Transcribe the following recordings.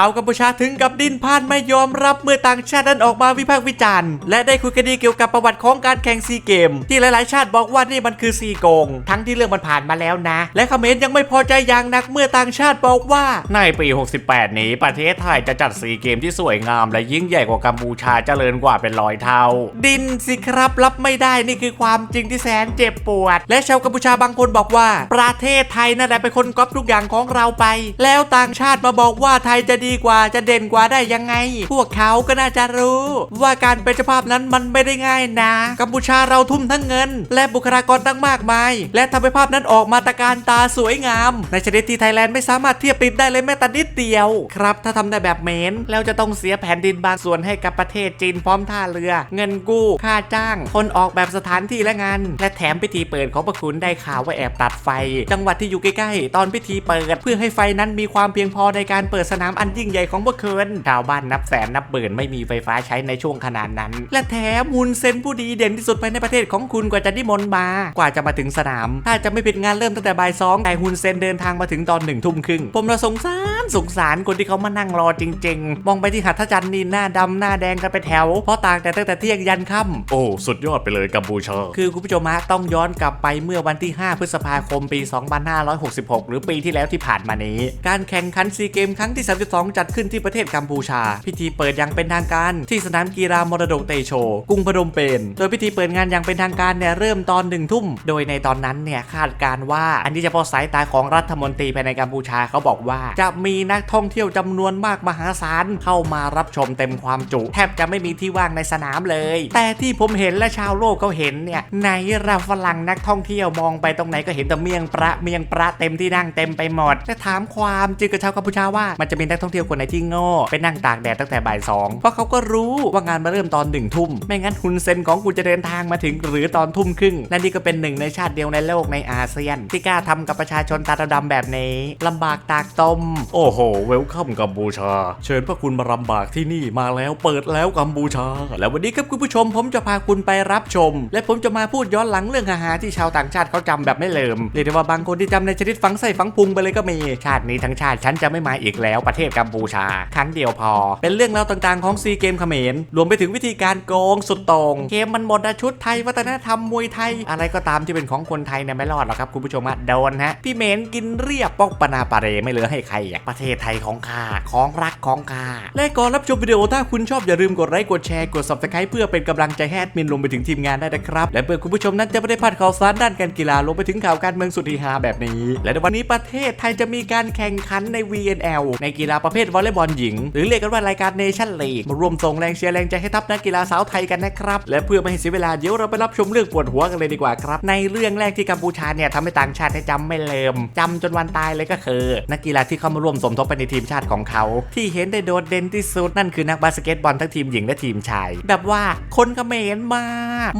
าวกัมพูชาถึงกับดิ้นพลานไม่ยอมรับเมื่อต่างชาตินั้นออกมาวิพากษ์วิจารณ์ และได้คุยกันดีเกี่ยวกับประวัติของการแข่งซีเกม ที่หลายๆ ชาติบอกว่านี่มันคือซีโกง ทั้งที่เรื่องมันผ่านมาแล้วนะ และเขมรยังไม่พอใจอย่างหนักเมื่อต่างชาติบอกว่า ในปี 68 นี้ประเทศไทยจะจัดซีเกมที่สวยงาม และยิ่งใหญ่กว่ากัมพูชาเจริญกว่าเป็นร้อยเท่า ดินสิครับรับไม่ได้นี่คือความจริงที่แสนเจ็บปวด และชาวกัมพูชาบางคนบอกว่า ประเทศไทยนั่นแหละเป็นคนก๊อปทุกอย่างของเราไป แล้วต่างชาติมาบอกว่าไทยจะดีกว่าจะเด่นกว่าได้ยังไง พวกเขาก็น่าจะรู้ ว่าการเป็นเจ้าภาพนั้นมันไม่ได้ง่ายนะ กัมพูชาเราทุ่มทั้งเงิน และบุคลากรตั้งมากมาย และทำให้ภาพนั้นออกมาตะการตาสวยงาม ในชนิดที่ไทยแลนด์ไม่สามารถเทียบติดได้เลยแม้แต่นิดเดียว ครับ ถ้าทำได้แบบเมนแล้วจะต้องเสียแผ่นดินบางส่วนให้กับประเทศจีนพร้อมท่าเรือ เงินกู้ค่าจ้าง คนออกแบบสถานที่และงาน และแถมพิธีเปิดของพระคุณได้ข่าวว่าแอบตัดไฟ จังหวัดที่อยู่ใกล้ๆตอนพิธีเปิด เพื่อให้ไฟนั้นมีความเพียงพอในการเปิดสนามอันยิ่งใหญ่ของพวกเคินชาวบ้านนับแสนนับหมื่นไม่มีไฟฟ้าใช้ในช่วงขนาดนั้น และแถมฮุนเซนผู้ดีเด่นที่สุดภายในประเทศของคุณกว่าจะนิมนต์มากว่าจะมาถึงสนาม ถ้าจะไม่ผิดงานเริ่มตั้งแต่บ่ายสองแต่ฮุนเซนเดินทางมาถึงตอนหนึ่งทุ่มครึ่งผมเราสงสารสงสารคนที่เขามานั่งรอจริง ๆ มองไปที่หัตถจันทร์นี่หน้าดำหน้าแดงกันไปแถว เพราะตากแต่ตั้งแต่เที่ยงยันค่ำโอ้สุดยอดไปเลยกัมพูชาคือคุณผู้ชมฮะต้องย้อนกลับไปเมื่อวันที่ 5 พฤษภาคมปี 2566 หรือปีที่แล้วที่ผ่านมานี้ การแข่งขันซีเกมครั้งที่ 32จัดขึ้นที่ประเทศกัมพูชา พิธีเปิดอย่างเป็นทางการ ที่สนามกีฬามรดกเตโช กรุงพนมเปญโดยพิธีเปิดงานอย่างเป็นทางการเนี่ยเริ่มตอนหนึ่งทุ่ม โดยในตอนนั้นเนี่ยคาดการณ์ว่า อันนี้เฉพาะสายตาของรัฐมนตรีภายในกัมพูชาเขาบอกว่า จะมีนักท่องเที่ยวจำนวนมากมหาศาลเข้ามารับชมเต็มความจุ แทบจะไม่มีที่ว่างในสนามเลย แต่ที่ผมเห็นและชาวโลกเขาเห็นเนี่ยไหนราฝรั่งนักท่องเที่ยวมองไปตรงไหนก็เห็นแต่เมียงประเมียงประเต็มที่นั่งเต็มไปหมดแต่ถามความจริงกับชาวกัมพูชาว่ามันจะมีนักท่องเที่ยวคนไหนที่โง่ไปนั่งตากแดดตั้งแต่บ่ายสองเพราะเขาก็รู้ว่างานมาเริ่มตอนหนึ่งทุ่ม ไม่งั้นฮุนเซนของกูจะเดินทางมาถึงหรือตอนทุ่มครึ่งและนี่ก็เป็นหนึ่งในชาติเดียวในโลกในอาเซียน ที่กล้าทำกับประชาชนตาดำแบบนี้ลำบากตากตม โอ้โห เวลคัมกัมพูชา เชิญพระคุณมาลำบากที่นี่มาแล้วเปิดแล้วกัมพูชา แล้ววันนี้ครับคุณผู้ชม ผมจะพาคุณไปรับชม และผมจะมาพูดย้อนหลังเรื่องอาหารที่ชาวต่างชาติเขาจำแบบไม่เลิมเรียกได้ว่าบางคนที่จำในชนิดฝังใส่ฝังพุงไปเลยก็มีชาตินี้ทั้งชาติฉันจะไม่มาอีกแล้วประเทศกัมพูชา ครั้งเดียวพอ เป็นเรื่องราวต่างๆของซีเกมเขมรรวมไปถึงวิธีการโกงสุดต่งเกมมันหมดอะชุดไทยวัฒนธรรมมวยไทย อะไรก็ตามที่เป็นของคนไทยเนี่ยไม่รอดหรอกครับคุณผู้ชมอะโดนฮะพี่เมนกินเรียบปอกปนาปาเรไม่เหลือให้ใครอะประเทศไทยของข้าของรักของข้าและก่อนรับชมวิดีโอถ้าคุณชอบอย่าลืมกดไลค์กดแชร์กด subscribe เพื่อเป็นกำลังใจให้แอดมินรวมไปถึงทีมงานได้นะครับและเพื่อคุณผู้ชมนั้นจะไม่ได้พลาดข่าวสารด้านการกีฬารวมไปถึงข่าวการเมืองสุดฮีฮาแบบนี้ และในวันนี้ประเทศไทยจะมีการแข่งขันใน VNL ในกีฬาประประเภทวอลเลย์บอลหญิง หรือเรียกกันว่ารายการเนชั่นลีกมาร่วมส่งแรงเชียร์แรงใจให้ทัพนักกีฬาสาวไทยกันนะครับและเพื่อไม่ให้เสียเวลาเดี๋ยวเราไปรับชมเรื่องปวดหัวกันเลยดีกว่าครับ ในเรื่องแรกที่กัมพูชาเนี่ยทำให้ต่างชาติให้จำไม่เลิมจำจนวันตายเลยก็คือ นักกีฬาที่เข้ามาร่วมสมทบไปในทีมชาติของเขา ที่เห็นได้โดดเด่นที่สุดนั่นคือนักบาสเกตบอลทั้งทีมหญิงและทีมชายแบบว่าคนเขมรมา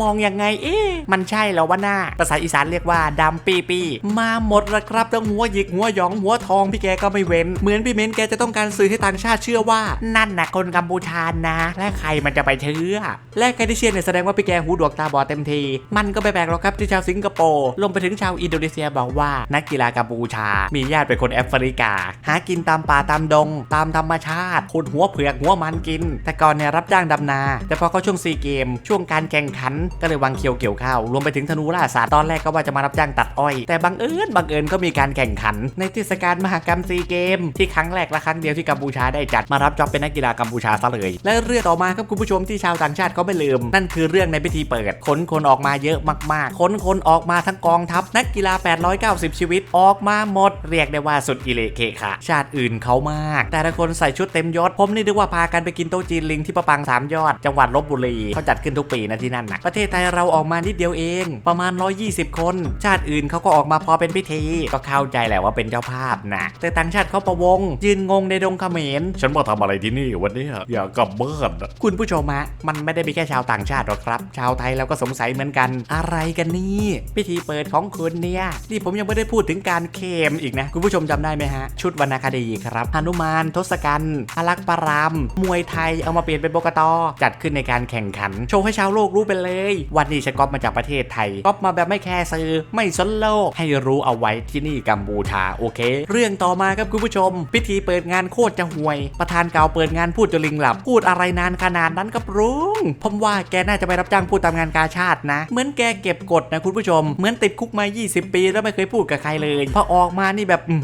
มองยังไงเอ๊ะมันใช่แล้ววะหน้าภาษาอีสานเรียกว่าดำปีปีมาหมดละครับทั้งหัวหยิกหัวหยองหัวทองพี่แกก็ไม่เว้น เหมือนพี่เม้นแกจะต้องการสื่อให้ต่างชาติเชื่อว่า นั่นนะคนกัมพูชานะ และใครมันจะไปเชื่อ และใครที่เชื่อเนี่ยแสดงว่าพี่แกหูดวกตาบอดเต็มที มันก็ไม่แปลกหรอกครับที่ชาวสิงคโปร์รวมไปถึงชาวอินโดนีเซียบอกว่า นักกีฬากัมพูชา มีญาติเป็นคนแอฟริกา หากินตามป่าตามดง ตามธรรมชาติขุดหัวเผือกหัวมันกิน แต่ก่อนเนี่ยรับจ้างดำนา แต่พอเขาช่วงซีเกม ช่วงการแข่งขันก็เลยวางเคียวเกี่ยวข้าวรวมไปถึงธนูล่าสัตว์ตอนแรกก็ว่าจะมารับจ้างตัดอ้อย แต่บังเอิญบังเอิญก็มีการแข่งขัน ในเทศกาลมหกรรมซีเกมที่ครั้งแรกและครั้งเดียวที่กัมพูชาได้จัดมารับจ็อบเป็นนักกีฬากัมพูชาซะเลย และเรื่องต่อมาครับคุณผู้ชมที่ชาวต่างชาติเขาไม่ลืม นั่นคือเรื่องในพิธีเปิดขนคนออกมาเยอะมากๆขนคนออกมาทั้งกองทัพนักกีฬา 890 ชีวิตออกมาหมด เรียกได้ว่าสุดอิเลเคค่ะ ชาติอื่นเขามาก แต่ละคนใส่ชุดเต็มยศผมนี่นึกว่าพากันไปกินโต๊ะจีนลิงที่ประปังสามยอด จังหวัดลบบุรีเขาจัดขึ้นทุกปีนะที่นั่นนะประเทศไทยเราออกมานิดเดียวเอง ประมาณ 120 คน ชาติอื่นเขาก็ออกมาพอเป็นพิธี ก็เข้าใจแหละว่าเป็นเจ้าภาพนะแต่ต่างชาติเขาประวงยืนงงในดงเขมรฉันมาทำอะไรที่นี่วันนี้อยากกลับบ้านะคุณผู้ชมฮะมันไม่ได้มีแค่ชาวต่างชาติหรอกครับ ชาวไทยเราก็สงสัยเหมือนกัน อะไรกันนี่พิธีเปิดของคุณเนี่ยนี่ผมยังไม่ได้พูดถึงการเคมอีกนะ คุณผู้ชมจำได้ไหมฮะ ชุดวรรณคดีครับหนุมานทศกัณฐ์พลักษ์ปราม มวยไทยเอามาเปลี่ยนเป็นโบกตอจัดขึ้นในการแข่งขัน โชว์ให้ชาวโลกรู้ไปเลย วันนี้ฉันก๊อปมาจากประเทศไทยก๊อปมาแบบไม่แคร์ซื้อไม่สนโลก ให้รู้เอาไว้ที่นี่กัมพูชาโอเค เรื่องต่อมาครับคุณผู้ชม พิธีเปิดงานานโคตรจะห่วย ประธานเก่าเปิดงานพูดจนลิงหลับ พูดอะไรนานขนาดนั้นกับรุงผมว่าแกน่าจะไปรับจ้างพูดตามงานกาชาตินะ เหมือนแกเก็บกดนะคุณผู้ชม เหมือนติดคุกมา 20 ปีแล้วไม่เคยพูดกับใครเลย พอออกมานี่แบบอื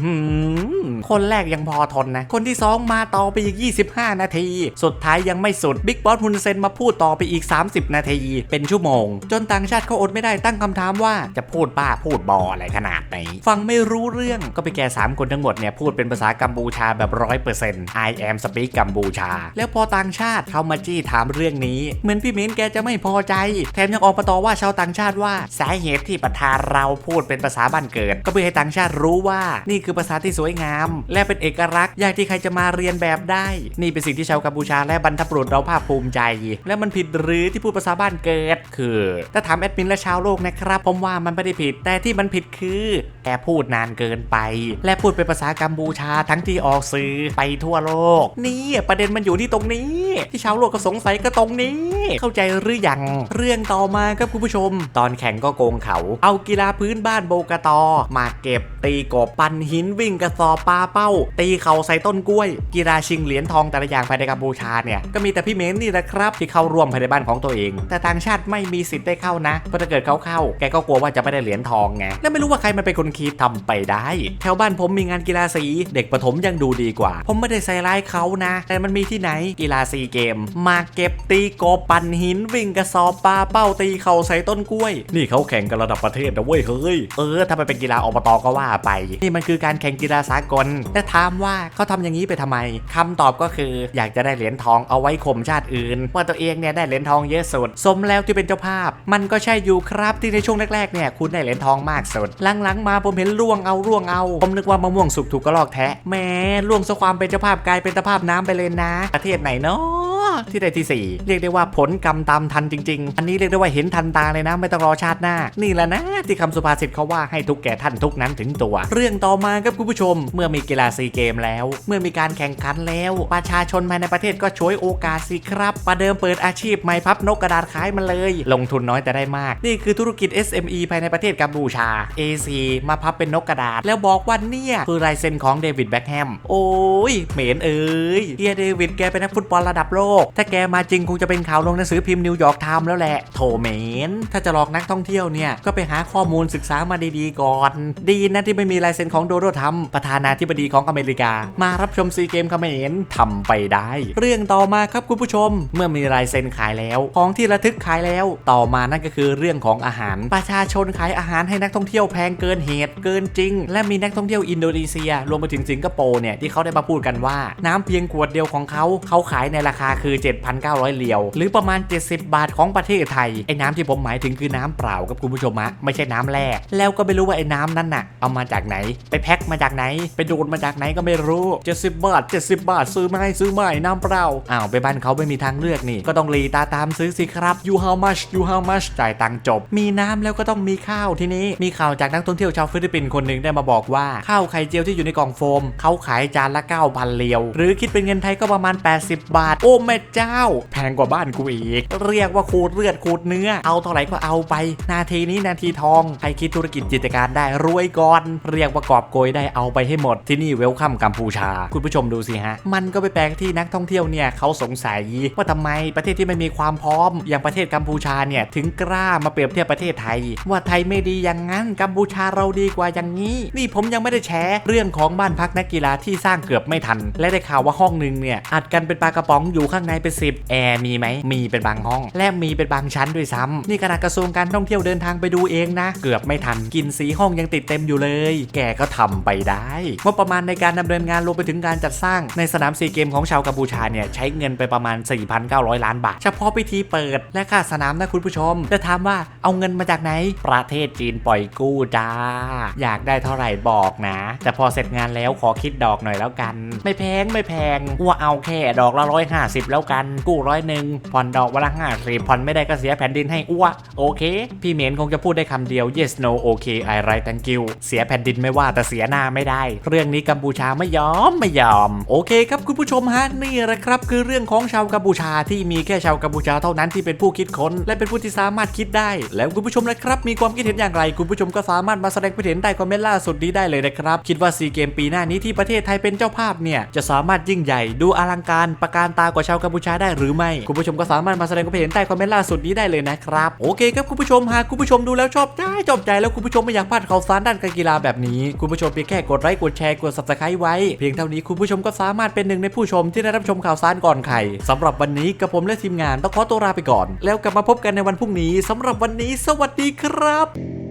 คนแรกยังพอทนนะ คนที่สองมาต่อไปอีก 25 นาที สุดท้ายยังไม่สุดบิ๊กบอสฮุนเซนมาพูดต่อไปอีก 30 นาที เป็นชั่วโมง จนต่างชาติเขาอดไม่ได้ตั้งคำถามว่าจะพูดบ้าพูดบออะไรขนาดไหนฟังไม่รู้เรื่องก็ไปแกสามคนทั้งหมดเนี่ยพูดเป็นภาษากัมพูชาแบบร้อยเปอร์เซ็นต์ I am speak กัมพูชา แล้วพอต่างชาติเข้ามาจี้ถามเรื่องนี้ เหมือนพี่เม้นแกจะไม่พอใจ แถมยังออกมาต่อว่าชาวต่างชาติว่า สาเหตุที่ประธานเราพูดเป็นภาษาบ้านเกิด ก็เพื่อให้ต่างชาติรู้ว่า นี่คือภาษาที่สวยงาม และเป็นเอกลักษณ์อยากที่ใครจะมาเรียนแบบได้ นี่เป็นสิ่งที่ชาวกัมพูชาและบรรพบุรุษเราภาคภูมิใจ และมันผิดหรือที่พูดภาษาบ้านเกิด คือถ้าถามแอดมินและชาวโลกนะครับผมว่ามันไม่ได้ผิดแต่ที่มันผิดคือแกพูดนานเกินไป และพูดเป็นภาษากัมพูชาทั้งที่ออกสื่อไปทั่วโลก นี่ประเด็นมันอยู่ที่ตรงนี้ ที่ชาวโลกก็สงสัยก็ตรงนี้ เข้าใจหรือยังเรื่องต่อมาครับคุณผู้ชม ตอนแข่งก็โกงเขา เอากีฬาพื้นบ้านโบกตอ มาเก็บ ตีกบปันหินวิ่งกระสอบปลาเป้า ตีเข่าใส่ต้นกล้วย กีฬาชิงเหรียญทองแต่ละอย่างภายในกัมพูชาเนี่ยก็มีแต่พี่เม้นนี่แหละครับ ที่เข้าร่วมภายในบ้านของตัวเอง แต่ต่างชาติไม่มีสิทธิ์ได้เข้านะเพราะถ้าเกิดเขาเข้า แกก็กลัวว่าจะไม่ได้เหรียญทองไงแล้วไม่รู้ว่าใครมันเป็นคนคิดทำไปได้แถวบ้านผมมีงานกีฬาสีเด็กประถมยังดูดีกว่าผมไม่ได้ใส่ร้ายเขานะ แต่มันมีที่ไหนกีฬาซีเกม มาเก็บตีกบปั่นหินวิ่งกระสอบปลาเป้าตีเข่าใส่ต้นกล้วย นี่เขาแข่งกันระดับประเทศนะเว้ยเฮ้ยเออถ้ามันเป็นกีฬาอบตก็ว่าไป นี่มันคือการแข่งกีฬาสากลแต่ถามว่าเขาทำอย่างนี้ไปทำไมคำตอบก็คืออยากจะได้เหรียญทองเอาไว้ข่มชาติอื่นว่าตัวเองเนี่ยได้เหรียญทองเยอะสุดสมแล้วที่เป็นเจ้าภาพ มันก็ใช่อยู่ครับที่ในช่วงแรกๆเนี่ยคุณได้เหรียญทองมากสุดหลังๆมาผมเห็นล่วงเอาล่วงเอา ผมนึกว่ามะม่วงสุกถูกกระลอกแทะแหม้ล่วงซะความเป็นเจ้าภาพกลายเป็นเจ้าภาพน้ำไปเลยนะ ประเทศไหนเนาะที่ได้ที่ 4 เรียกได้ว่าผลกรรมตามทันจริง ๆ อันนี้เรียกได้ว่าเห็นทันตาเลยนะ ไม่ต้องรอชาติหน้า นี่แหละนะ ที่คำสุภาษิตเขาว่าให้ทุกแก่ท่านทุกนั้นถึงตัว เรื่องต่อมาครับคุณผู้ชม เมื่อมีกีฬาซีเกมแล้ว เมื่อมีการแข่งขันแล้ว ประชาชนภายในประเทศก็ช่วยโอกาสสิครับประเดิมเปิดอาชีพใหม่พับนกกระดาษขายมันเลย ลงทุนน้อยแต่ได้มาก นี่คือธุรกิจ SME ภายในประเทศกัมพูชา AC มาพับเป็นนกกระดาษ แล้วบอกว่าเนี่ยคือลายเซ็นของเดวิดแบ็คแฮมโอ้ยเหม็นเอ้ยเฮียเดวิดแกเป็นนักฟุตบอลระดับโลก ถ้าแกมาจริงคงจะเป็นข่าวลงหนังสือพิมพ์นิวยอร์กไทม์แล้วแหละ โถเหม็นถ้าจะหลอกนักท่องเที่ยวเนี่ย ก็ไปหาข้อมูลศึกษามาดีๆก่อน ดีนะที่ไม่มีลายเซ็นของโดโดทัมประธานาธิบดีของอเมริกา มารับชมซีเกมเขมรทำไปได้ เรื่องต่อมาครับคุณผู้ชม เมื่อมีลายเซ็นขายแล้ว ของที่ระทึกขายแล้ว ต่อมานั่นก็คือเรื่องของอาหาร ประชาชนขายอาหารให้นักท่องเที่ยวแพงเกินเหตุเกินจริง และมีนักท่องเที่ยวอินโดนีเซีย รวมไปถึงสิงคโปร์เนี่ยที่เขาได้มาพูดกันว่า น้ำเพียงขวดเดียวของเขาเขาขายในราคาคือ 7,900 เหรียว หรือประมาณ 70 บาทของประเทศไทย ไอ้น้ำที่ผมหมายถึงคือน้ำเปล่าครับคุณผู้ชมอะไม่ใช่น้ำแร่แล้วก็ไม่รู้ว่าไอ้น้ำนั้นน่ะ เอามาจากไหน ไปแพ็คมาจากไหน ไปดูดมาจากไหนก็ไม่รู้ 70 บาท 70 บาท ซื้อไหมซื้อไหมน้ำเปล่าอ้าวไปบ้านเขาไม่มีทางเลือกนี่ ก็ต้องรีตาตามซื้อสิครับ you how much you how much จ่ายตังค์จบ มีน้ำแล้วก็ต้องมีข้าวที่นี้ มีข่าวจากนักท่องเที่ยวชาวฟิลิปปินส์คนหนึ่งได้มาบอกว่าข้าวไข่เจียวที่อยู่ในกล่องโฟมเขาขายจานละ9,000เหรียว หรือคิดเป็นเงินไทยก็ประมาณ 80 บาท โอ้แม่เจ้า แพงกว่าบ้านกูอีก เรียกว่าขูดเลือดขูดเนื้อ เอาเท่าไหร่ก็เอาไป นาทีนี้นาทีทอง ใครคิดธุรกิจจิตการได้รวยก่อน เรียกว่ากอบโกยได้เอาไปให้หมด ที่นี่เวลคัมกัมพูชา คุณผู้ชมดูสิฮะ มันก็ไปแปลกที่นักท่องเที่ยวเนี่ยเขาสงสัยว่าทำไมประเทศที่ไม่มีความพร้อม อย่างประเทศกัมพูชาเนี่ยถึงกล้ามาเปรียบเทียบประเทศไทย ว่าไทยไม่ดีอย่างนั้นกัมพูชาเราดีกว่าอย่างนี้ นี่ผมยังไม่ได้แชร์เรื่องของบ้านพักนักกีฬาที่สร้างเกือบือบไม่ทัน และได้ข่าวว่าห้องหนึ่งเนี่ยอัดกันเป็นปลากระป๋องอยู่ข้างในเป็นสิบแอร์มีไหมมีเป็นบางห้อง และมีเป็นบางชั้นด้วยซ้ำนี่ขนาดกระทรวงการท่องเที่ยวเดินทางไปดูเองนะ เกือบไม่ทันกินสีห้องยังติดเต็มอยู่เลย แกก็ทำไปได้งบประมาณในการดำเนินงานรวมไปถึงการจัดสร้างในสนามซีเกมของชาวกัมพูชาเนี่ยใช้เงินไปประมาณ 4,900 ล้านบาท เฉพาะพิธีเปิดและค่าสนามนะคุณผู้ชมจะถามว่าเอาเงินมาจากไหน ประเทศจีนปล่อยกู้จ้า อยากได้เท่าไหร่บอกนะ แต่พอเสร็จงานแล้วขอคิดดอกหน่อยแล้วกัน ไม่แพงไม่แพงว่าเอาแค่ดอกละร้อยห้าสิบแล้วกัน กู้ร้อยหนึ่งผ่อนดอกวันละห้าสิบผ่อนไม่ได้ก็เสียแผ่นดินให้อ้วโอเค พี่เหมียนคงจะพูดได้คำเดียว yes no okay I right thank you เสียแผ่นดินไม่ว่าแต่เสียหน้าไม่ได้ เรื่องนี้กัมพูชาไม่ยอมไม่ยอม โอเคครับคุณผู้ชมฮะนี่แหละครับ คือเรื่องของชาวกัมพูชาที่มีแค่ชาวกัมพูชาเท่านั้นที่เป็นผู้คิดค้น และเป็นผู้ที่สามารถคิดได้ แล้วคุณผู้ชมนะครับ มีความคิดเห็นอย่างไร คุณผู้ชมก็สามารถมาแสดงความเห็นใต้คอมเมนต์ล่าสุดนี้ได้เลยนะครับ คิดว่าซีเกมปีหน้านี้ที่ประเทศไทยเป็นเจ้าจ้าภาพเนี่ยจะสามารถยิ่งใหญ่ดูอลังการประการตากว่าชาวกัมพูชาได้หรือไม่ คุณผู้ชมก็สามารถมาแสดงความเห็นใต้คอมเมนต์ล่าสุดนี้ได้เลยนะครับ โอเคครับคุณผู้ชมหากคุณผู้ชมดูแล้วชอบใจชอบใจแล้วคุณผู้ชมไม่อยากพลาดข่าวสารด้านการกีฬาแบบนี้ คุณผู้ชมเพียงแค่กดไลค์กดแชร์กด subscribe ไว้ เพียงเท่านี้คุณผู้ชมก็สามารถเป็นหนึ่งในผู้ชมที่ได้รับชมข่าวสารก่อนใครสำหรับวันนี้กับผมและทีมงานต้องขอตัวลาไปก่อน แล้วกลับมาพบกันในวันพรุ่งนี้สำหรับวันนี้ สวัสดีครับ